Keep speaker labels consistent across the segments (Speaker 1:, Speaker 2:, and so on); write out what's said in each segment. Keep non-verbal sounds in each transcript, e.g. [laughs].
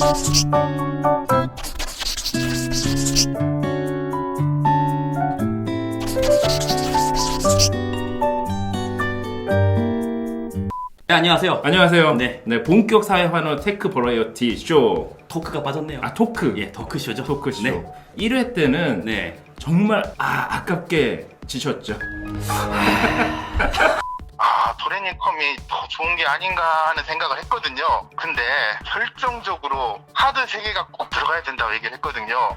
Speaker 1: 네, 안녕하세요.
Speaker 2: 안녕하세요.
Speaker 1: 네.
Speaker 2: 네. 본격 사회 환호 테크 버라이어티 쇼.
Speaker 1: 토크가 빠졌네요.
Speaker 2: 아 토크.
Speaker 1: 예, 토크쇼죠.
Speaker 2: 토크 쇼.
Speaker 1: 네.
Speaker 2: 1회 때는
Speaker 1: 네.
Speaker 2: 정말 아 아깝게 지셨죠. [laughs]
Speaker 3: 아, 도레님 컴이 더 좋은 게 아닌가 하는 생각을 했거든요. 근데 결정적으로 하드 3개가 꼭 들어가야 된다고 얘기를 했거든요.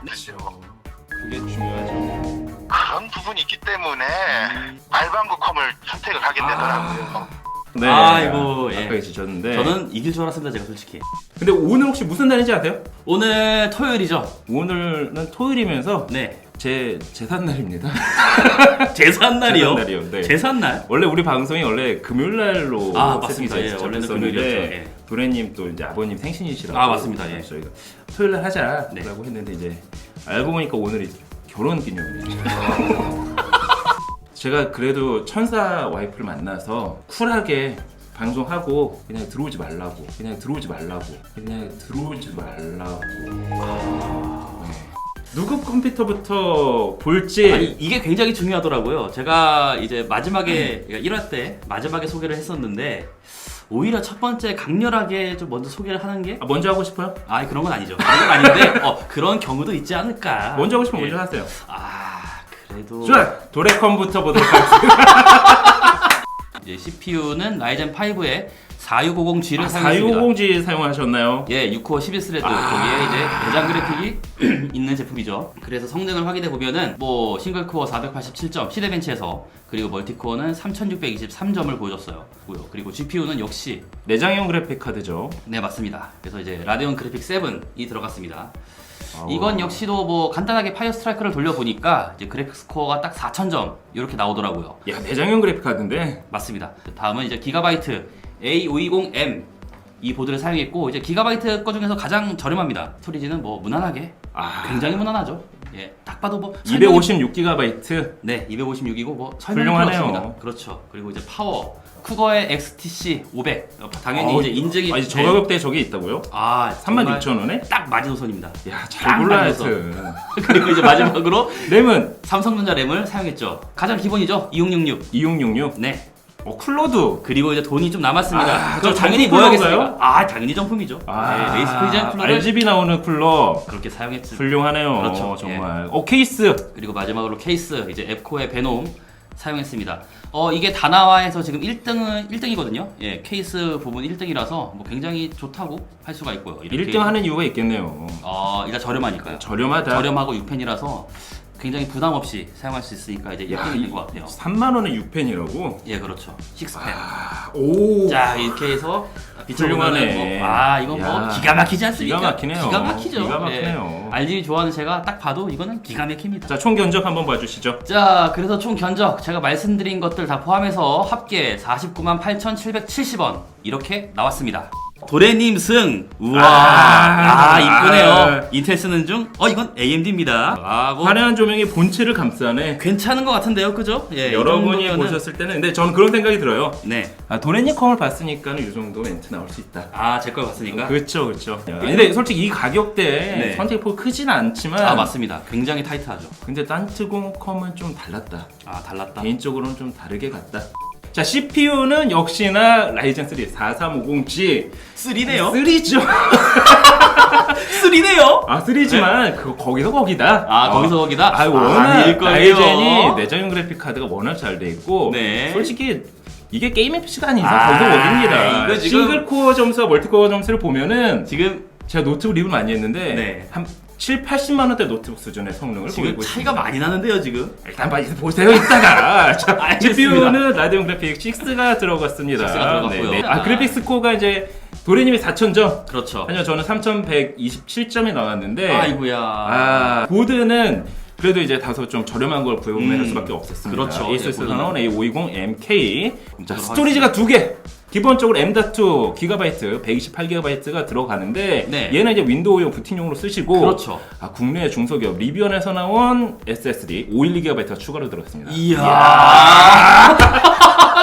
Speaker 2: 그게 중요하죠.
Speaker 3: 그런 부분이 있기 때문에 알방구 컴을 선택을 하게 되더라고요.
Speaker 2: 네.
Speaker 1: 아이고, 예.
Speaker 2: 아깝게 지셨는데.
Speaker 1: 저는 이길 줄 알았습니다, 제가 솔직히.
Speaker 2: 근데 오늘 혹시 무슨 날인지 아세요?
Speaker 1: 오늘 토요일이죠.
Speaker 2: 오늘은 토요일이면서
Speaker 1: 네.
Speaker 2: 제 재산 날입니다.
Speaker 1: 제삿날이요. [laughs]
Speaker 2: 제삿날이요, 네.
Speaker 1: 제삿날?
Speaker 2: 원래 우리 방송이 원래 금요일 날로
Speaker 1: 아, 맞습니다.
Speaker 2: 돼
Speaker 1: 예, 원래는 금요일이었죠. 예.
Speaker 2: 도래님 또 이제 아버님 생신이시라고
Speaker 1: 아, 맞습니다. 예.
Speaker 2: 저희가 토요일 날 하자라고
Speaker 1: 네.
Speaker 2: 했는데 이제 알고 보니까 오늘이 결혼 기념일이에요. [laughs] 제가 그래도 천사 와이프를 만나서 쿨하게 방송하고 그냥 들어오지 말라고 그냥 들어오지 말라고 그냥 들어오지 말라고 네. 누구 컴퓨터부터 볼지
Speaker 1: 아니, 이게 굉장히 중요하더라고요. 제가 이제 마지막에, 그러니까 1화 때 마지막에 소개를 했었는데, 오히려 첫 번째 강렬하게 좀 먼저 소개를 하는 게,
Speaker 2: 아, 먼저 하고 싶어요?
Speaker 1: 아, 그런 건 아니죠. 그런 건 아닌데, 어, 그런 경우도 있지 않을까.
Speaker 2: 먼저 하고 싶으면
Speaker 1: 예.
Speaker 2: 먼저 하세요.
Speaker 1: 아, 그래도.
Speaker 2: 좋아 도래컴부터 보도록 하겠습니다. [laughs]
Speaker 1: 이제 CPU는 라이젠 5에 4650G를
Speaker 2: 아,
Speaker 1: 사용했습니다.
Speaker 2: 460G 사용하셨나요?
Speaker 1: 예, 6코어 11스레드
Speaker 2: 아.
Speaker 1: 거기에 이제 내장 그래픽이 [clears throat] 있는 제품이죠. 그래서 성능을 확인해 보면은 뭐 싱글 코어 487점 시대벤치에서 그리고 멀티코어는 3623점을 보여줬어요. 그리고 GPU는 역시
Speaker 2: 내장형 그래픽 카드죠.
Speaker 1: 네 맞습니다. 그래서 이제 라데온 그래픽 7이 들어갔습니다. 이건 역시도 뭐 간단하게 파이어 스트라이크를 돌려보니까 이제 그래픽 스코어가 딱 4000점 이렇게 나오더라고요.
Speaker 2: 야 내장형 그래픽 카드인데
Speaker 1: 맞습니다. 다음은 이제 기가바이트 A520M 이 보드를 사용했고 이제 기가바이트 거 중에서 가장 저렴합니다. 스토리지는 뭐 무난하게
Speaker 2: 아,
Speaker 1: 굉장히 무난하죠. 예, 딱 봐도 뭐 설명이-
Speaker 2: 256GB
Speaker 1: 네, 256이고 뭐
Speaker 2: 훌륭하네요.
Speaker 1: 없습니다. 그렇죠. 그리고 이제 파워 쿠거의 XTC 500 어, 당연히
Speaker 2: 어,
Speaker 1: 이제 인증이
Speaker 2: 아니 저
Speaker 1: 네.
Speaker 2: 가격대에 저게 있다고요?
Speaker 1: 아
Speaker 2: 36,000원에?
Speaker 1: 딱 마지노선입니다.
Speaker 2: 야, 딱잘 골라
Speaker 1: 맞아서.
Speaker 2: 하여튼. [laughs]
Speaker 1: 그리고 이제 마지막으로
Speaker 2: 램은
Speaker 1: 삼성전자 램을 사용했죠. 가장 기본이죠. 2666.
Speaker 2: 2666.
Speaker 1: 네.
Speaker 2: 어, 쿨러도.
Speaker 1: 그리고 이제 돈이 좀 남았습니다.
Speaker 2: 아,
Speaker 1: 그럼
Speaker 2: 저
Speaker 1: 당연히
Speaker 2: 정품
Speaker 1: 뭐 하겠습니까?
Speaker 2: 쿨러인가요?
Speaker 1: 아, 당연히 정품이죠. 네, 레이스 프리젠 쿨러를
Speaker 2: RGB 나오는 쿨러.
Speaker 1: 그렇게 사용했죠.
Speaker 2: 훌륭하네요.
Speaker 1: 그렇죠.
Speaker 2: 정말. 어, 케이스.
Speaker 1: 그리고 마지막으로 케이스 이제 앱코의 베놈 사용했습니다. 어 이게 다나와에서 지금 1등은 1등이거든요. 예, 케이스 부분 1등이라서 뭐 굉장히 좋다고 할 수가 있고요. 이렇게
Speaker 2: 1등 하는 이유가 있겠네요.
Speaker 1: 어 일단 저렴하니까요.
Speaker 2: 저렴하다.
Speaker 1: 저렴하고 6펜이라서 굉장히 부담 없이 사용할 수 있으니까 이제
Speaker 2: 야,
Speaker 1: 1등이 된것 같아요.
Speaker 2: 3만 원에 6펜이라고?
Speaker 1: 예, 그렇죠. 6펜.
Speaker 2: 아, 오.
Speaker 1: 자 이렇게 해서
Speaker 2: 훌륭하네.
Speaker 1: 비춰보면은 뭐, 아 이건 뭐
Speaker 2: 야,
Speaker 1: 기가 막히지 않습니까?
Speaker 2: 기가 막히네요.
Speaker 1: 기가 막히죠.
Speaker 2: 기가 막히네요.
Speaker 1: 예. RGB 좋아하는 제가 딱 봐도 이거는 기가 막힙니다.
Speaker 2: 자, 총 견적 한번 봐주시죠.
Speaker 1: 자, 그래서 총 견적 제가 말씀드린 것들 다 포함해서 합계 49만 8,770원 이렇게 나왔습니다. 도레님 승. 우와.
Speaker 2: 아,
Speaker 1: 아, 이쁘네요.
Speaker 2: 아.
Speaker 1: 인텔 쓰는 중. 어, 이건 AMD입니다. 아, 뭐
Speaker 2: 화려한 조명이 본체를 감싸네.
Speaker 1: 괜찮은 것 같은데요, 그죠? 예, 이
Speaker 2: 여러분이
Speaker 1: 정도면은-
Speaker 2: 보셨을 때는 근데 저는 그런 생각이 들어요.
Speaker 1: 네.
Speaker 2: 아 도레니컴을 봤으니까는 이 정도 멘트 나올 수 있다.
Speaker 1: 아, 제 걸 봤으니까.
Speaker 2: 그렇죠, 그렇죠. 근데 솔직히 이 가격대에
Speaker 1: 네.
Speaker 2: 선택폭 크지는 않지만,
Speaker 1: 아, 맞습니다. 굉장히 타이트하죠.
Speaker 2: 근데 딴트공컴은 좀 달랐다.
Speaker 1: 아, 달랐다.
Speaker 2: 개인적으로는 좀 다르게 갔다. 자 CPU는 역시나 라이젠 3 4350G
Speaker 1: 3네요?
Speaker 2: 3죠.
Speaker 1: 3네요?
Speaker 2: 아 3지만 그 거기서 거기다.
Speaker 1: 아,
Speaker 2: 어.
Speaker 1: 거기서 거기다?
Speaker 2: 아 워낙
Speaker 1: 아닐 거예요.
Speaker 2: 라이젠이 내장형 그래픽 카드가 워낙 잘 돼 있고
Speaker 1: 네.
Speaker 2: 솔직히 이게 게임 FC가 아닌 이상
Speaker 1: 아,
Speaker 2: 거기서 거기입니다.
Speaker 1: 이거 지금-
Speaker 2: 싱글 코어 점수와 멀티 코어 점수를 보면은
Speaker 1: 지금
Speaker 2: 제가 노트북 리뷰를 많이 했는데
Speaker 1: 네.
Speaker 2: 한 7, 80만 원대 노트북 수준의 성능을
Speaker 1: 지금
Speaker 2: 보이고
Speaker 1: 차이가
Speaker 2: 있습니다.
Speaker 1: 많이 나는데요, 지금.
Speaker 2: 일단 봐 보세요 이따가 [laughs] 자,
Speaker 1: 알겠습니다.
Speaker 2: GPU는 라데온 그래픽 6가 들어갔습니다.
Speaker 1: 6가 들어갔고요.
Speaker 2: 아 그래픽 스코어가 이제 도레님이 4,000점,
Speaker 1: 그렇죠.
Speaker 2: 아니요 저는 3,127점이 나왔는데
Speaker 1: 아이고야.
Speaker 2: 아 보드는 그래도 이제 다소 좀 저렴한 걸 구매할
Speaker 1: 음,
Speaker 2: 수밖에 없었습니다.
Speaker 1: 그렇죠.
Speaker 2: ASUS
Speaker 1: 네,
Speaker 2: 나온 A520MK. 자
Speaker 1: 공짜로
Speaker 2: 스토리지가 두 개. 기본적으로 M.2 기가바이트 128기가바이트가 들어가는데
Speaker 1: 네.
Speaker 2: 얘는 이제 윈도우용 부팅용으로 쓰시고
Speaker 1: 그렇죠.
Speaker 2: 아, 국내 중소기업 리비언에서 나온 SSD 512기가바이트가 추가로 들어갔습니다.
Speaker 1: 이야. [laughs]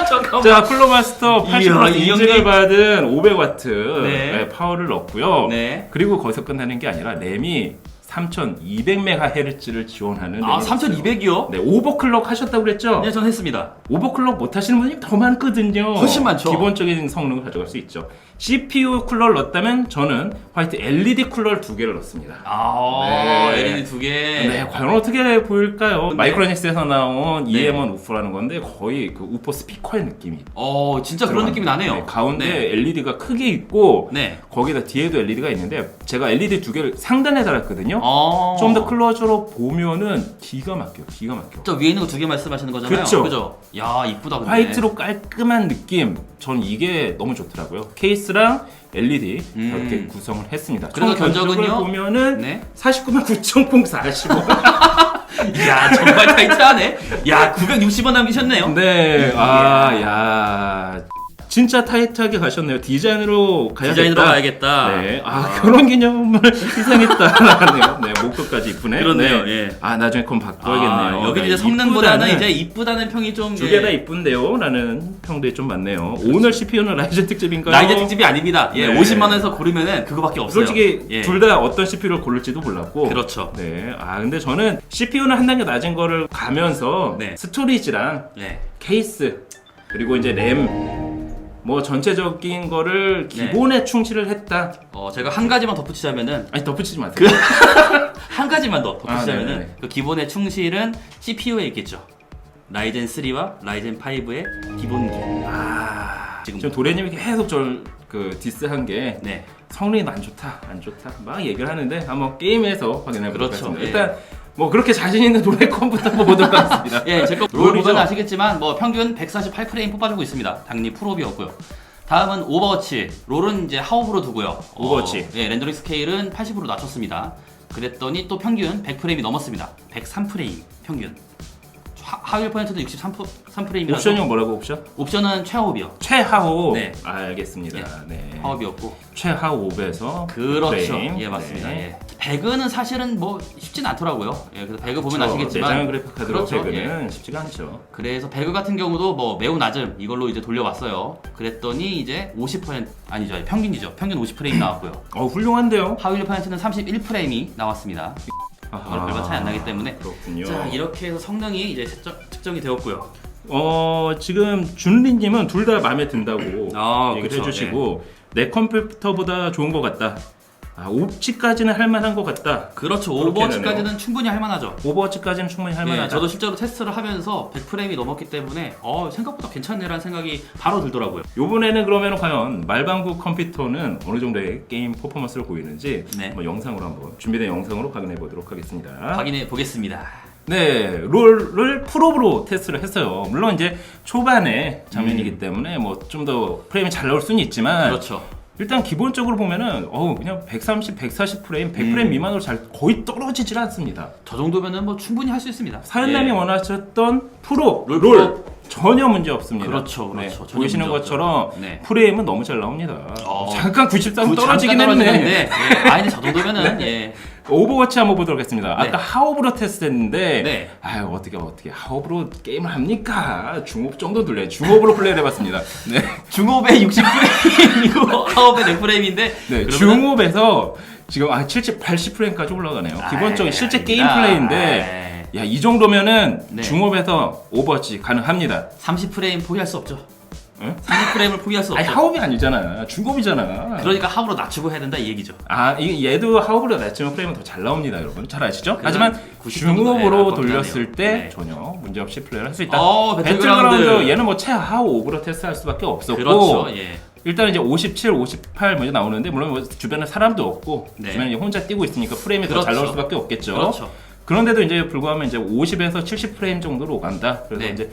Speaker 1: 잠깐만.
Speaker 2: 자, 플로마스터 80%
Speaker 1: 이야, 이
Speaker 2: 인증을
Speaker 1: 형님.
Speaker 2: 받은 500와트
Speaker 1: 네.
Speaker 2: 파워를 넣었고요.
Speaker 1: 네.
Speaker 2: 그리고 거기서 끝나는 게 아니라 램이 3200MHz를 지원하는
Speaker 1: 아,
Speaker 2: 램이 있어요.
Speaker 1: 3200이요?
Speaker 2: 네, 오버클럭 하셨다고 그랬죠?
Speaker 1: 네, 전 했습니다.
Speaker 2: 오버클럭 못 하시는 분이 더 많거든요.
Speaker 1: 훨씬 많죠.
Speaker 2: 기본적인 성능을 가져갈 수 있죠. CPU 쿨러를 넣었다면 저는 화이트 LED 쿨러를 두 개를 넣습니다.
Speaker 1: 아,
Speaker 2: 네.
Speaker 1: LED 두 개.
Speaker 2: 네, 과연 어떻게 보일까요?
Speaker 1: 네.
Speaker 2: 마이크로닉스에서 나온
Speaker 1: 네.
Speaker 2: EM1 우퍼라는 건데 거의 그 우퍼 스피커의 느낌이
Speaker 1: 어, 진짜 그런 느낌이 나네요.
Speaker 2: 네, 가운데
Speaker 1: 네.
Speaker 2: LED가 크게 있고
Speaker 1: 네.
Speaker 2: 거기다 뒤에도 LED가 있는데 제가 LED 두 개를 상단에 달았거든요.
Speaker 1: 어.
Speaker 2: 좀 더 클로저로 보면은 기가 막혀, 기가 막혀.
Speaker 1: 저 위에 있는 거 두 개 말씀하시는 거잖아요.
Speaker 2: 그쵸.
Speaker 1: 그죠? 야, 이쁘다 근데.
Speaker 2: 화이트로 깔끔한 느낌. 전 이게 너무 좋더라고요. 케이스랑 LED
Speaker 1: 음.
Speaker 2: 이렇게 구성을 했습니다.
Speaker 1: 그래서
Speaker 2: 총 견적을
Speaker 1: 견적은요?
Speaker 2: 보면은
Speaker 1: 네.
Speaker 2: 49만 9,045. [laughs]
Speaker 1: 야, 정말 타이트하네. 야, 960원 남기셨네요.
Speaker 2: 네, 아, 야. 진짜 타이트하게 가셨네요. 디자인으로 가야겠다.
Speaker 1: 디자인으로 가야겠다.
Speaker 2: 네, 아, 결혼 기념을 [laughs] 희생했다라네요. 네, 목표까지 이쁘네.
Speaker 1: 그렇네요,
Speaker 2: 네.
Speaker 1: 예.
Speaker 2: 아, 나중에 건 바꿔야겠네요.
Speaker 1: 아, 여기
Speaker 2: 네,
Speaker 1: 이제 성능보다는
Speaker 2: 이쁘다는-
Speaker 1: 이제 이쁘다는 평이 좀
Speaker 2: 두 개 다
Speaker 1: 예.
Speaker 2: 이쁜데요? 라는 평들이 좀 많네요. 오늘 CPU는 라이젠 특집인가요?
Speaker 1: 라이젠 특집이 아닙니다. 예,
Speaker 2: 네.
Speaker 1: 50만 원에서 고르면은 그거밖에 없어요.
Speaker 2: 솔직히
Speaker 1: 예.
Speaker 2: 둘 다 어떤 CPU를 고를지도 몰랐고
Speaker 1: 그렇죠.
Speaker 2: 네. 아 근데 저는 CPU는 한 단계 낮은 거를 가면서
Speaker 1: 네.
Speaker 2: 스토리지랑
Speaker 1: 네.
Speaker 2: 케이스 그리고 이제 램 뭐 전체적인 거를
Speaker 1: 네.
Speaker 2: 기본에 충실을 했다.
Speaker 1: 어, 제가 한 가지만 덧붙이자면은
Speaker 2: 아니 덧붙이지 마세요. [laughs]
Speaker 1: 한 가지만 더
Speaker 2: 아,
Speaker 1: 덧붙이자면은
Speaker 2: 네네네.
Speaker 1: 그 기본의 충실은 CPU에 있겠죠. 라이젠 3와 라이젠 5의 기본기.
Speaker 2: 아
Speaker 1: 지금
Speaker 2: 지금 도래님이 계속 저를 그 디스한 게
Speaker 1: 네.
Speaker 2: 성능이 안 좋다, 안 좋다 막 얘기를 하는데 한번 게임에서 확인해 보도록
Speaker 1: 그렇죠.
Speaker 2: 하겠습니다.
Speaker 1: 예.
Speaker 2: 일단 뭐 그렇게 자신 있는 노래 컴부터 한번 보도록 하겠습니다. [laughs]
Speaker 1: 예, 제거? 보면 아시겠지만 뭐 평균 148프레임 뽑아주고 있습니다. 당연히 프로비였고요. 다음은 오버워치. 롤은 이제 하옵으로 두고요.
Speaker 2: 오버워치.
Speaker 1: 어, 예, 렌더링 스케일은 80으로 낮췄습니다. 그랬더니 또 평균 100프레임이 넘었습니다. 103프레임 평균. 하, 하위 포인트도 63프레임이라서
Speaker 2: 옵션이 뭐라고 옵션?
Speaker 1: 옵션은 최하옵이요.
Speaker 2: 최하호.
Speaker 1: 네.
Speaker 2: 알겠습니다.
Speaker 1: 예.
Speaker 2: 네.
Speaker 1: 하옵이었고
Speaker 2: 최하옵에서
Speaker 1: 그렇죠.
Speaker 2: 프레임.
Speaker 1: 예, 맞습니다.
Speaker 2: 네.
Speaker 1: 예. 배그는 사실은 뭐 쉽진 않더라고요. 예, 그래서 배그 보면
Speaker 2: 그렇죠.
Speaker 1: 아시겠지만
Speaker 2: 내장형 그래픽 카드로
Speaker 1: 그렇죠.
Speaker 2: 배그는 쉽지가 않죠.
Speaker 1: 그래서 배그 같은 경우도 뭐 매우 낮음 이걸로 이제 돌려봤어요. 그랬더니 이제 50% 아니죠 평균이죠. 평균 50프레임 나왔고요.
Speaker 2: 어 훌륭한데요.
Speaker 1: 하위 포인트는 31프레임이 나왔습니다.
Speaker 2: 아하,
Speaker 1: 별반 차이 안 나기 때문에.
Speaker 2: 그렇군요.
Speaker 1: 자 이렇게 해서 성능이 이제 측정, 측정 이 되었고요.
Speaker 2: 어 지금 준리님은 둘 다 마음에 든다고
Speaker 1: 아,
Speaker 2: 얘기를
Speaker 1: 그쵸.
Speaker 2: 해주시고 내 컴퓨터보다 좋은 것 같다. 아, 오치까지는 할만한 것 같다.
Speaker 1: 그렇죠. 오버워치까지는 충분히 할만하죠.
Speaker 2: 오버워치까지는 충분히
Speaker 1: 예,
Speaker 2: 할만하다.
Speaker 1: 저도 실제로 테스트를 하면서 100프레임이 넘었기 때문에 어, 생각보다 괜찮네라는 생각이 바로 들더라고요.
Speaker 2: 요번에는 그러면 과연 말방구 컴퓨터는 어느 정도의 게임 퍼포먼스를 보이는지
Speaker 1: 네.
Speaker 2: 한번 영상으로 한번 준비된 영상으로 확인해 보도록 하겠습니다.
Speaker 1: 확인해 보겠습니다.
Speaker 2: 네, 롤을 프로브로 테스트를 했어요. 물론 이제 초반에 장면이기 때문에 뭐 좀 더 프레임이 잘 나올 수는 있지만
Speaker 1: 음. 그렇죠.
Speaker 2: 일단 기본적으로 보면은 어우 그냥 130, 140 프레임, 100 프레임
Speaker 1: 음.
Speaker 2: 미만으로 잘 거의 떨어지질 않습니다.
Speaker 1: 저 정도면은 뭐 충분히 할 수 있습니다.
Speaker 2: 사연남이
Speaker 1: 예.
Speaker 2: 원하셨던 프로
Speaker 1: 롤
Speaker 2: 롤. 전혀 문제 없습니다.
Speaker 1: 그렇죠,
Speaker 2: 네,
Speaker 1: 그렇죠. 전혀
Speaker 2: 보이시는
Speaker 1: 문제
Speaker 2: 것처럼
Speaker 1: 없죠. 네.
Speaker 2: 프레임은 너무 잘 나옵니다.
Speaker 1: 어.
Speaker 2: 잠깐
Speaker 1: 93그
Speaker 2: 떨어지긴 했네.
Speaker 1: 예. 아, 근데 저 정도면은 [laughs] 예.
Speaker 2: 오버워치 한번 보도록 하겠습니다.
Speaker 1: 네.
Speaker 2: 아까 하옵으로 테스트했는데
Speaker 1: 네.
Speaker 2: 아유 어떻게 어떻게 하옵으로 게임을 합니까? 중업 정도 눌래. 중업으로 플레이를 해봤습니다. 네, [laughs]
Speaker 1: 중업의 60프레임이고 하업의 100프레임인데
Speaker 2: 네 중업에서 지금 아 70, 80 프레임까지 올라가네요. 기본적인 실제 게임 플레이인데 야 이 정도면은
Speaker 1: 네.
Speaker 2: 중업에서 오버워치 가능합니다.
Speaker 1: 30프레임 포기할 수 없죠.
Speaker 2: 응?
Speaker 1: 30프레임을 포기할 수
Speaker 2: 아니
Speaker 1: 없죠.
Speaker 2: 하옵이 아니잖아. 중업이잖아.
Speaker 1: 그러니까 하업으로 낮추고 해야 된다 이 얘기죠.
Speaker 2: 아, 이 얘도 하옵으로 낮추면 프레임은 더 잘 나옵니다, 여러분. 잘 아시죠? 하지만
Speaker 1: 90 정도
Speaker 2: 중업으로
Speaker 1: 것
Speaker 2: 돌렸을 때.
Speaker 1: 네.
Speaker 2: 전혀 문제없이 플레이를 할 수 있다.
Speaker 1: 어, 배틀그라운드.
Speaker 2: 배틀그라운드 얘는 뭐 최하옵으로 테스트할 수밖에 없었고
Speaker 1: 그렇죠. 예.
Speaker 2: 일단 이제 57, 58 먼저 나오는데 물론 뭐 주변에 사람도 없고
Speaker 1: 네.
Speaker 2: 주변에 혼자 뛰고 있으니까 프레임이 더 잘
Speaker 1: 그렇죠.
Speaker 2: 나올 수밖에 없겠죠.
Speaker 1: 그렇죠.
Speaker 2: 그런데도 이제 불구하면 이제 50에서 70 프레임 정도로 간다. 그래서
Speaker 1: 네.
Speaker 2: 이제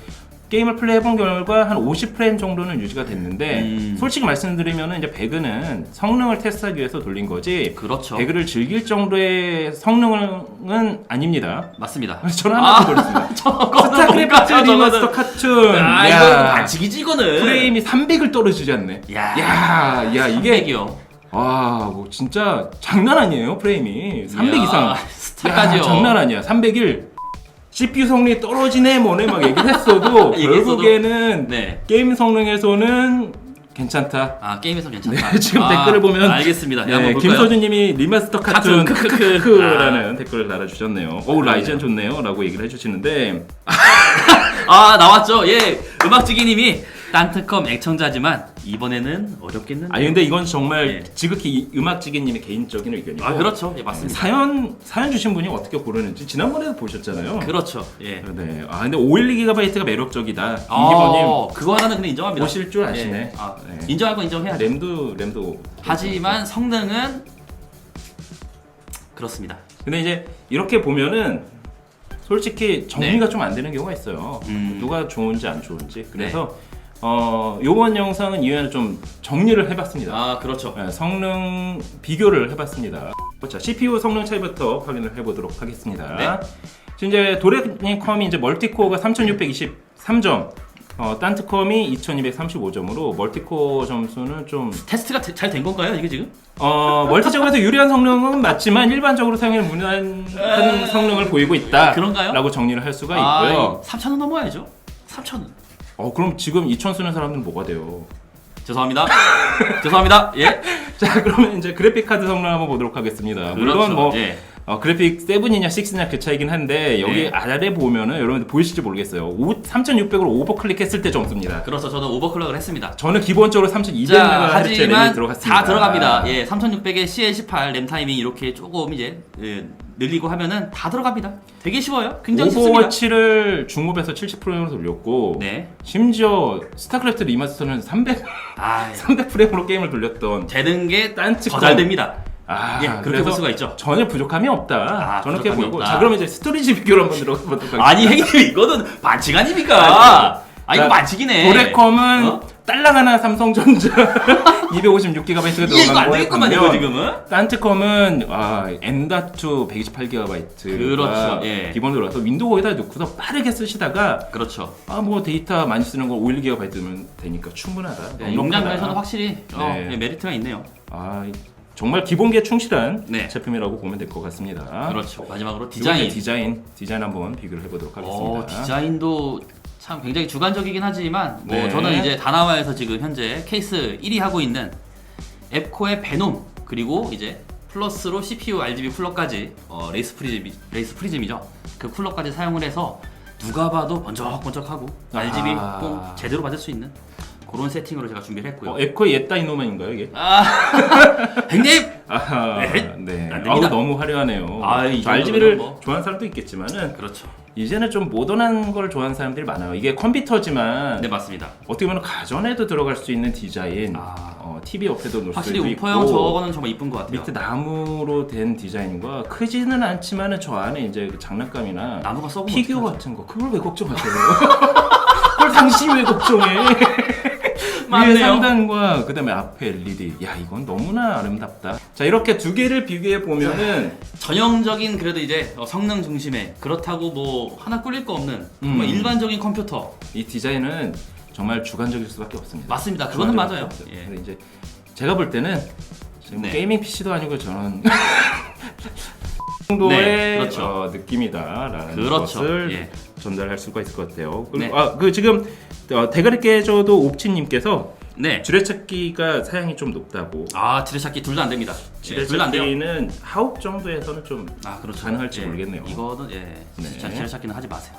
Speaker 2: 게임을 플레이해본 결과 한 50 프레임 정도는 유지가 됐는데
Speaker 1: 음.
Speaker 2: 솔직히 말씀드리면 이제 배그는 성능을 테스트하기 위해서 돌린 거지
Speaker 1: 그렇죠.
Speaker 2: 배그를 즐길 정도의 성능은 아닙니다.
Speaker 1: 맞습니다. [laughs]
Speaker 2: 저는 하나. [laughs]
Speaker 1: 저거는
Speaker 2: 스타크래프트 리마스터 카툰.
Speaker 1: 아,
Speaker 2: 야,
Speaker 1: 이거 반칙이지 이거는.
Speaker 2: 프레임이 300을 떨어지지 않네.
Speaker 1: 야.
Speaker 2: 야, 야 이게
Speaker 1: 300이요.
Speaker 2: 와, 뭐 진짜 장난 아니에요 프레임이 300
Speaker 1: 이야,
Speaker 2: 이상.
Speaker 1: 스타까지요.
Speaker 2: 야, 장난 아니야. 301. CPU 성능이 떨어지네 뭐네 막 얘기했어도 [laughs]
Speaker 1: 얘기했어도.
Speaker 2: 결국에는
Speaker 1: 네.
Speaker 2: 게임 성능에서는 괜찮다.
Speaker 1: 아 게임에서 괜찮다.
Speaker 2: 네, [laughs] 지금
Speaker 1: 아,
Speaker 2: 댓글을 보면
Speaker 1: 알겠습니다. 네,
Speaker 2: 네,
Speaker 1: 한번 볼까요?
Speaker 2: 김서준님이 리마스터 카툰
Speaker 1: 카툰, 크크크.
Speaker 2: 크크크라는 댓글을 달아주셨네요. 오
Speaker 1: 네.
Speaker 2: 라이젠 좋네요라고 얘기를 해주시는데 [laughs]
Speaker 1: 아 나왔죠. 예, 음악지기님이 딴트컴 애청자지만 이번에는 어렵겠는데.
Speaker 2: 아니 근데 이건 정말
Speaker 1: 예.
Speaker 2: 지극히 음악지기님의 개인적인 의견이고
Speaker 1: 아 그렇죠. 예 맞습니다.
Speaker 2: 사연 사연 주신 분이 어떻게 고르는지 지난번에도 보셨잖아요.
Speaker 1: 그렇죠. 예.
Speaker 2: 네. 아 근데 512GB가 매력적이다. 임기범님
Speaker 1: 어, 그거 하나는 근데 인정합니다.
Speaker 2: 보실 줄 아시네.
Speaker 1: 예. 아,
Speaker 2: 네.
Speaker 1: 인정할 건 인정해야죠.
Speaker 2: 램도 램도.
Speaker 1: 하지만 성능은 그렇습니다.
Speaker 2: 근데 이제 이렇게 보면은 솔직히 정리가 좀 안 되는 경우가 있어요.
Speaker 1: 네. 음. 네.
Speaker 2: 누가 좋은지 안 좋은지. 그래서 어 요번 영상은 이외에 좀 정리를 해봤습니다.
Speaker 1: 아 그렇죠.
Speaker 2: 네, 성능 비교를 해봤습니다. 자, CPU 성능 차이부터 확인을 해보도록 하겠습니다.
Speaker 1: 네.
Speaker 2: 이제 도레니컴이 이제 멀티코어가 3623점, 어, 딴트컴이 2235점으로 멀티코어 점수는 좀
Speaker 1: 테스트가 잘 된 건가요? 이게 지금?
Speaker 2: 어, 멀티적으로서 유리한 성능은 맞지만 일반적으로 사용에 무난한 성능을 보이고 있다.
Speaker 1: 아, 그런가요?
Speaker 2: 라고 정리를 할 수가 있고요.
Speaker 1: 3,000원 넘어야죠. 3,000원.
Speaker 2: 어, 그럼 지금 2천 쓰는 사람들은 뭐가 돼요?
Speaker 1: 죄송합니다. [laughs] 죄송합니다. 예. [laughs]
Speaker 2: 자, 그러면 이제 그래픽 카드 성능 한번 보도록 하겠습니다. 물론
Speaker 1: 그렇죠.
Speaker 2: 뭐
Speaker 1: 예.
Speaker 2: 어, 그래픽 7이냐 6냐 그 차이긴 한데 여기
Speaker 1: 네.
Speaker 2: 아래 보면은 여러분들 보이실지 모르겠어요. 3600으로 오버클릭했을 때 점수입니다.
Speaker 1: 그렇죠. 저는 오버클럭을 했습니다.
Speaker 2: 저는 기본적으로
Speaker 1: 자,
Speaker 2: 3200MHz 램이
Speaker 1: 하지만
Speaker 2: 들어갔습니다.
Speaker 1: 다 들어갑니다. 예, 3600에 CL18 램 타이밍 이렇게 조금 이제 예, 늘리고 하면은 다 들어갑니다. 되게 쉬워요. 굉장히 쉽습니다.
Speaker 2: 오버워치를 중급에서 70프레임으로 돌렸고
Speaker 1: 네.
Speaker 2: 심지어 스타크래프트 리마스터는 300
Speaker 1: 아,
Speaker 2: 300 프레임으로 게임을 돌렸던
Speaker 1: 되는 게
Speaker 2: 딴츠
Speaker 1: 더잘 됩니다.
Speaker 2: 아,
Speaker 1: 예, 그렇게 볼 수가 있죠.
Speaker 2: 전혀 부족함이 없다.
Speaker 1: 아, 부족함이
Speaker 2: 보이고
Speaker 1: 없다.
Speaker 2: 자 그러면 이제 스토리지 비교를 한번 들어가 보도록 하겠습니다.
Speaker 1: 아니, 형님 이거는 반칙 아닙니까? 아, 이거
Speaker 2: 자,
Speaker 1: 반칙이네.
Speaker 2: 도레컴은
Speaker 1: 어?
Speaker 2: 딸랑 하나 삼성전자 [laughs] 256GB가
Speaker 1: 이게 이거
Speaker 2: 들어간
Speaker 1: 안 되겠구만 이거. 지금은.
Speaker 2: 딴트컴은 아, M.2 128GB
Speaker 1: 그렇죠, 예.
Speaker 2: 기본으로 와서 윈도우에다 넣고서 빠르게 쓰시다가
Speaker 1: 그렇죠.
Speaker 2: 아 뭐 데이터 많이 쓰는 걸 51GB면 되니까 충분하다.
Speaker 1: 네,
Speaker 2: 넉넉하다.
Speaker 1: 용량면에서는 확실히 어,
Speaker 2: 네.
Speaker 1: 예, 메리트가 있네요.
Speaker 2: 아 정말 기본기에 충실한
Speaker 1: 네.
Speaker 2: 제품이라고 보면 될 것 같습니다.
Speaker 1: 그렇죠. 마지막으로
Speaker 2: 디자인
Speaker 1: 디자인.
Speaker 2: 디자인 한번 비교를 해보도록 하겠습니다.
Speaker 1: 어, 디자인도 참 굉장히 주관적이긴 하지만 뭐
Speaker 2: 네.
Speaker 1: 저는 이제 다나와에서 지금 현재 케이스 1위 하고 있는 앱코의 베놈 그리고 이제 플러스로 CPU RGB 쿨러까지 어, 레이스 프리즘 레이스 프리즘이죠. 그 쿨러까지 사용을 해서 누가 봐도 번쩍번쩍하고 RGB
Speaker 2: 아.
Speaker 1: 뽕 제대로 받을 수 있는 그런 세팅으로 제가 준비를 했고요.
Speaker 2: 어, 앱코의 옛다 이노만인가요 이게?
Speaker 1: 아, [laughs] 형님
Speaker 2: 아하,
Speaker 1: 네.
Speaker 2: 네.
Speaker 1: 안
Speaker 2: 아우
Speaker 1: 됩니다.
Speaker 2: 너무 화려하네요.
Speaker 1: 아,
Speaker 2: 이저 RGB를
Speaker 1: 정도면 뭐.
Speaker 2: 좋아하는 사람도 있겠지만은
Speaker 1: 그렇죠.
Speaker 2: 이제는 좀 모던한 걸 좋아하는 사람들이 많아요. 이게 컴퓨터지만
Speaker 1: 네 맞습니다.
Speaker 2: 어떻게 보면 가전에도 들어갈 수 있는 디자인,
Speaker 1: 아.
Speaker 2: 어, TV 옆에도 놓을
Speaker 1: 확실히
Speaker 2: 수도
Speaker 1: 우퍼형 저거는 정말 이쁜 것 같아요.
Speaker 2: 밑에 나무로 된 디자인과 크지는 않지만은 저 안에 이제 그 장난감이나
Speaker 1: 나무가 썩으면
Speaker 2: 피규어
Speaker 1: 어떡하죠?
Speaker 2: 같은 거 그걸 왜 걱정하세요? [laughs] 그걸 당신이 왜 걱정해? 위에
Speaker 1: 맞네요.
Speaker 2: 상단과 그다음에 앞에 LED. 야 이건 너무나 아름답다. 자 이렇게 두 개를 비교해 보면은
Speaker 1: 전형적인 그래도 이제 어, 성능 중심의 그렇다고 뭐 하나 꿀릴 거 없는 정말
Speaker 2: 음.
Speaker 1: 일반적인 컴퓨터
Speaker 2: 이 디자인은 정말 주관적일 수밖에 없습니다.
Speaker 1: 맞습니다. 그거는
Speaker 2: 주관적일
Speaker 1: 맞아요.
Speaker 2: 수밖에 없어요.
Speaker 1: 예.
Speaker 2: 근데 이제 제가 볼 때는 지금
Speaker 1: 네.
Speaker 2: 게이밍 PC도 아니고 저는 [laughs] 정도의
Speaker 1: 네, 그렇죠.
Speaker 2: 어, 느낌이다라는
Speaker 1: 그렇죠.
Speaker 2: 것을
Speaker 1: 예.
Speaker 2: 전달할 수가 있을 것 같아요.
Speaker 1: 네.
Speaker 2: 아그 지금 어, 대가리 깨져도 옵치님께서
Speaker 1: 네.
Speaker 2: 지뢰찾기가 사양이 좀 높다고.
Speaker 1: 아 지뢰찾기 둘 다 안 됩니다. 예, 둘다 안 돼요.
Speaker 2: 지뢰찾기는 하옥 정도에서는 좀
Speaker 1: 아 그렇죠.
Speaker 2: 가능할지
Speaker 1: 예,
Speaker 2: 모르겠네요.
Speaker 1: 이거는 예.
Speaker 2: 네.
Speaker 1: 지뢰찾기는 하지 마세요.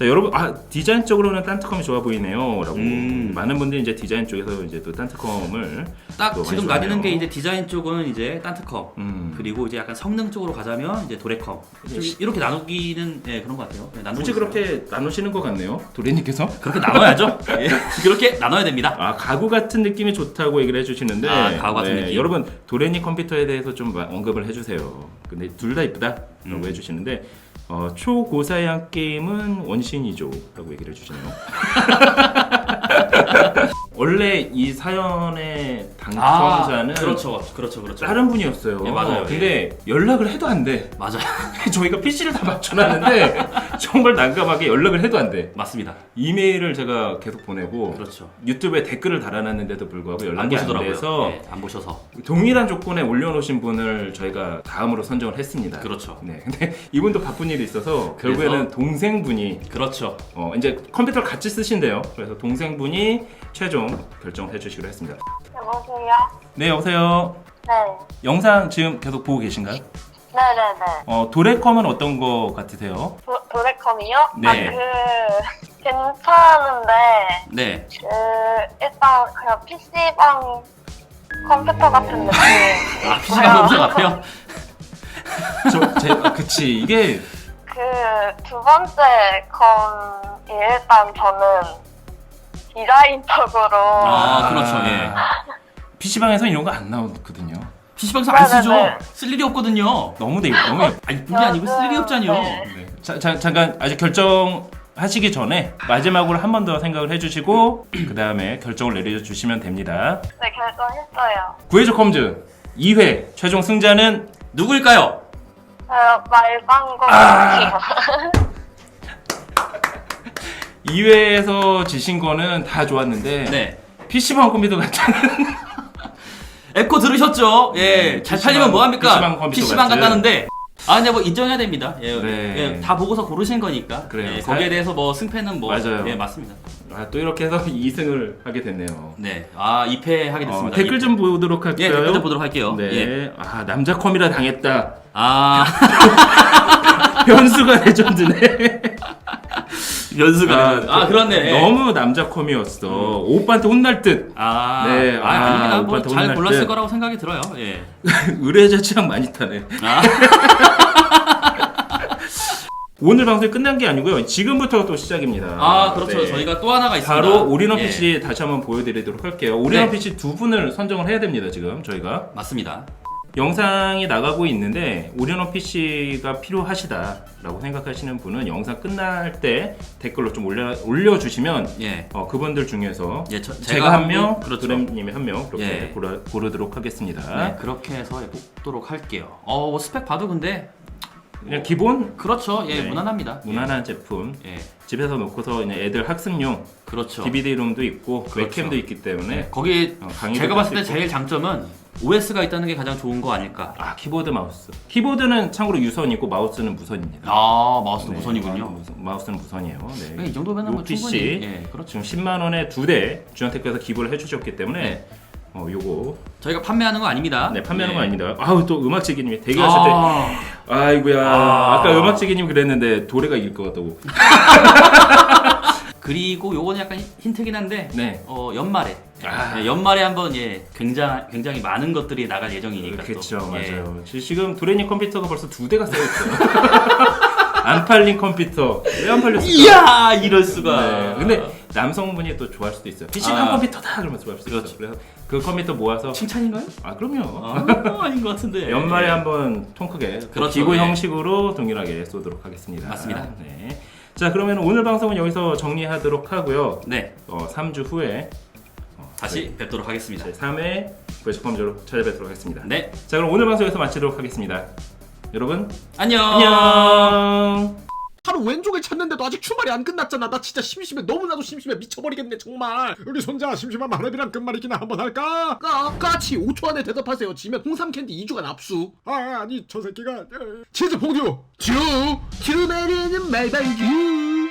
Speaker 1: 네.
Speaker 2: 자 여러분 아 디자인적으로는 딴트컴이 좋아 보이네요라고
Speaker 1: 음.
Speaker 2: 많은 분들이 이제 디자인 쪽에서 이제 또 딴트컴을
Speaker 1: 딱 지금 나뉘는 게. 이제 디자인 쪽은 이제 딴트컴
Speaker 2: 음.
Speaker 1: 그리고 이제 약간 성능 쪽으로 가자면 이제 도레컴 좀
Speaker 2: 시-
Speaker 1: 이렇게 나누기는 예, 그런 것 같아요. 예, 나누고
Speaker 2: 굳이
Speaker 1: 있어요.
Speaker 2: 그렇게 나누시는 것 같네요 도레님께서
Speaker 1: 그렇게 나눠야죠. [laughs] 예. 그렇게 나눠야 됩니다.
Speaker 2: 아 가구 같은 느낌이 좋다고 얘기를 해주시는데 네,
Speaker 1: 아, 가구 같은 느낌.
Speaker 2: 여러분 도레니 컴퓨터에 대해서 좀 마- 언급을 해주세요 근데 둘 다 이쁘다 라고
Speaker 1: 음.
Speaker 2: 해주시는데 어, 초고사양 게임은 원신이죠. 라고 얘기를 해주시네요 [laughs] 원래 이 사연의 당첨자는
Speaker 1: 그렇죠, 그렇죠, 그렇죠.
Speaker 2: 다른 분이었어요.
Speaker 1: 예, 맞아요.
Speaker 2: 근데 연락을 해도 안 돼.
Speaker 1: 맞아요, [laughs]
Speaker 2: 저희가 PC를 다 맞춰놨는데 [laughs] 정말 난감하게 연락을 해도 안 돼.
Speaker 1: 맞습니다.
Speaker 2: 이메일을 제가 계속 보내고
Speaker 1: 그렇죠.
Speaker 2: 유튜브에 댓글을 달아놨는데도 불구하고
Speaker 1: 안
Speaker 2: 연락이 안
Speaker 1: 보시더라고요.
Speaker 2: 돼서
Speaker 1: 네, 안 보셔서.
Speaker 2: 동일한 조건에 올려놓으신 분을 저희가 다음으로 선정을 했습니다.
Speaker 1: 그렇죠.
Speaker 2: 네, 근데 [laughs] 이분도 바쁜 일이 있어서 결국에는 동생분이
Speaker 1: 그렇죠.
Speaker 2: 어, 이제 컴퓨터를 같이 쓰신대요. 그래서 동생분이 최종 결정해 주시기로 했습니다.
Speaker 4: 여보세요?
Speaker 2: 네, 여보세요.
Speaker 4: 네.
Speaker 2: 영상 지금 계속 보고 계신가요?
Speaker 4: 네네네.
Speaker 2: 어, 도레컴은 어떤 거 같으세요?
Speaker 4: 도, 도레컴이요?
Speaker 2: 네.
Speaker 4: 아, 그, 괜찮은데,
Speaker 1: 네.
Speaker 4: 그, 일단, 그냥 PC방 컴퓨터 같은 느낌.
Speaker 1: 아, PC방 컴퓨터 같아요? [laughs]
Speaker 2: 저, 제, 아, 그치. 이게
Speaker 4: 그, 두 번째 컴이 일단 저는 디자인적으로.
Speaker 1: 아, 그렇죠. 예.
Speaker 2: PC방에서 이런 거 안 나오거든요.
Speaker 1: PC방에서 안 쓰죠.
Speaker 4: 네네네.
Speaker 1: 쓸 일이 없거든요.
Speaker 2: 너무 돼, 너무.
Speaker 1: 아, 이쁜 게 아니고 쓸 일이 없잖요.
Speaker 4: 네.
Speaker 2: 네. 자, 자, 잠깐 아직 결정 하시기 전에 마지막으로 한 번 더 생각을 해주시고 [clears throat] 그 다음에 결정을 내려주시면 됩니다.
Speaker 4: 네, 결정했어요.
Speaker 2: 구해줘 컴즈 2회 최종 승자는
Speaker 1: 누구일까요?
Speaker 4: 어, 말방공.
Speaker 2: 아! [laughs] 2회에서 지신 거는 다 좋았는데
Speaker 1: 네.
Speaker 2: PC방 컴퓨터 같다는
Speaker 1: 에코 들으셨죠? 예.
Speaker 2: 네,
Speaker 1: 잘
Speaker 2: PC방
Speaker 1: 팔리면 뭐합니까?
Speaker 2: PC방 컴퓨터
Speaker 1: PC방
Speaker 2: 같은.
Speaker 1: 갔다는데. 아, 근데 뭐 인정해야 됩니다. 예.
Speaker 2: 네.
Speaker 1: 예, 다 보고서 고르신 거니까.
Speaker 2: 그래요.
Speaker 1: 예,
Speaker 2: 살-
Speaker 1: 거기에 대해서 뭐 승패는 뭐.
Speaker 2: 맞아요.
Speaker 1: 예, 맞습니다.
Speaker 2: 아, 또 이렇게 해서 [laughs] 2승을 하게 됐네요.
Speaker 1: 네. 아, 2패 하게
Speaker 2: 어,
Speaker 1: 됐습니다.
Speaker 2: 댓글
Speaker 1: 이-
Speaker 2: 좀 보도록 할까요?
Speaker 1: 예, 댓글 좀 보도록 할게요.
Speaker 2: 네.
Speaker 1: 예.
Speaker 2: 아 남자 컴이라 당했다.
Speaker 1: 아, [laughs]
Speaker 2: 변수가 [laughs] 레전드네.
Speaker 1: 연수가. 아, 그렇네. 예.
Speaker 2: 너무 남자 컴이었어. 오빠한테 혼날 듯.
Speaker 1: 아,
Speaker 2: 네,
Speaker 1: 아,
Speaker 2: 아,
Speaker 1: 아닙니다. 뭐
Speaker 2: 오빠한테
Speaker 1: 잘
Speaker 2: 혼날
Speaker 1: 골랐을
Speaker 2: 때.
Speaker 1: 거라고 생각이 들어요. 예. [laughs]
Speaker 2: 의뢰자 취향 많이 타네.
Speaker 1: 아, [laughs]
Speaker 2: 오늘 방송이 끝난 게 아니고요. 지금부터 또 시작입니다.
Speaker 1: 아 그렇죠.
Speaker 2: 네.
Speaker 1: 저희가 또 하나가 있습니다.
Speaker 2: 바로 올인원
Speaker 1: 예,
Speaker 2: PC 다시 한번 보여드리도록 할게요. 올인원
Speaker 1: 네.
Speaker 2: PC 두 분을 선정을 해야 됩니다. 지금 저희가
Speaker 1: 맞습니다.
Speaker 2: 영상이 나가고 있는데 올인원 PC가 필요하시다라고 생각하시는 분은 영상 끝날 때 댓글로 좀 올려 올려주시면
Speaker 1: 예.
Speaker 2: 어, 그분들 중에서
Speaker 1: 예, 저,
Speaker 2: 제가, 한 명,
Speaker 1: 그렇죠.
Speaker 2: 그램님이 한 명 그렇게
Speaker 1: 예.
Speaker 2: 고르, 고르 도록 하겠습니다.
Speaker 1: 네, 그렇게 해서 뽑도록 할게요. 어, 뭐 스펙 봐도 근데
Speaker 2: 그냥 기본
Speaker 1: 그렇죠. 예,
Speaker 2: 네.
Speaker 1: 무난합니다.
Speaker 2: 무난한 제품
Speaker 1: 예, 예,
Speaker 2: 집에서 놓고서 그냥 애들 학습용
Speaker 1: 그렇죠.
Speaker 2: DVD룸도 있고
Speaker 1: 그렇죠.
Speaker 2: 웹캠도 있기 때문에
Speaker 1: 네, 거기
Speaker 2: 어, 강의도
Speaker 1: 제가 봤을 때
Speaker 2: 할수 있고.
Speaker 1: 제일 장점은 OS가 있다는 게 가장 좋은 거 아닐까.
Speaker 2: 아 키보드 마우스 키보드는 참고로 유선이고 마우스는 무선입니다.
Speaker 1: 아, 마우스도
Speaker 2: 네,
Speaker 1: 무선이군요.
Speaker 2: 마우스- 마우스는 무선이에요. 네.
Speaker 1: 이 정도면 요뭐
Speaker 2: PC
Speaker 1: 충분히 예, 그렇죠.
Speaker 2: 지금 10만 원에 두 대 주연태께서 기부를 해주셨기 때문에
Speaker 1: 네.
Speaker 2: 어 요거
Speaker 1: 저희가 판매하는 거 아닙니다.
Speaker 2: 네 판매하는
Speaker 1: 예.
Speaker 2: 거 아닙니다. 아우 또 음악지기님이 대기하실 때
Speaker 1: 아,
Speaker 2: 아이고야
Speaker 1: 아.
Speaker 2: 아... 까 음악지기님 그랬는데 도래가 이길 것 같다고. [laughs]
Speaker 1: 그리고 요거는 약간 힌트긴 한데
Speaker 2: 네.
Speaker 1: 어, 연말에
Speaker 2: 아.
Speaker 1: 예, 연말에 한번 예, 굉장히 굉장히 많은 것들이 나갈 예정이니까
Speaker 2: 그렇죠
Speaker 1: 또. 예.
Speaker 2: 맞아요. 지- 지금 도레니 컴퓨터가 벌써 두 대가 쌓여 있어요. [laughs] 안 팔린 컴퓨터 왜 안 팔렸을까?
Speaker 1: 이야 이럴 수가.
Speaker 2: 네. 근데 남성분이 또 좋아할 수도 있어요. PC방
Speaker 1: 아.
Speaker 2: 컴퓨터다 그러면서 좋아할 수도
Speaker 1: 그렇죠.
Speaker 2: 있어요. 그래서 그 컴퓨터 모아서
Speaker 1: 칭찬인가요?
Speaker 2: 아 그럼요.
Speaker 1: 아, [laughs] 아닌 것 같은데.
Speaker 2: 연말에 한번 통 크게
Speaker 1: 그렇죠,
Speaker 2: 기부
Speaker 1: 예.
Speaker 2: 형식으로 동일하게 쏘도록 하겠습니다.
Speaker 1: 맞습니다.
Speaker 2: 네. 자 그러면 오늘 방송은 여기서 정리하도록 하고요.
Speaker 1: 네,
Speaker 2: 어, 3주 후에 어,
Speaker 1: 다시 뵙도록 하겠습니다.
Speaker 2: 제 3회 부에스컴저로 찾아뵙도록 하겠습니다.
Speaker 1: 네,
Speaker 2: 자 그럼 오늘 방송 여기서 마치도록 하겠습니다. 여러분
Speaker 1: 안녕.
Speaker 2: 안녕.
Speaker 5: 하루 왼쪽을 찾는데도 아직 주말이 안 끝났잖아. 나 진짜 심심해. 너무나도 심심해. 미쳐버리겠네, 정말. 우리 손자 심심한 마라비랑 끝말잇기나 한번 할까? 까, 까치 5초 안에 대답하세요. 지면 홍삼 캔디 2주간 압수. 아, 아니, 저 새끼가. 어, 치즈 퐁듀. 듀. 듀 내리는 말방규.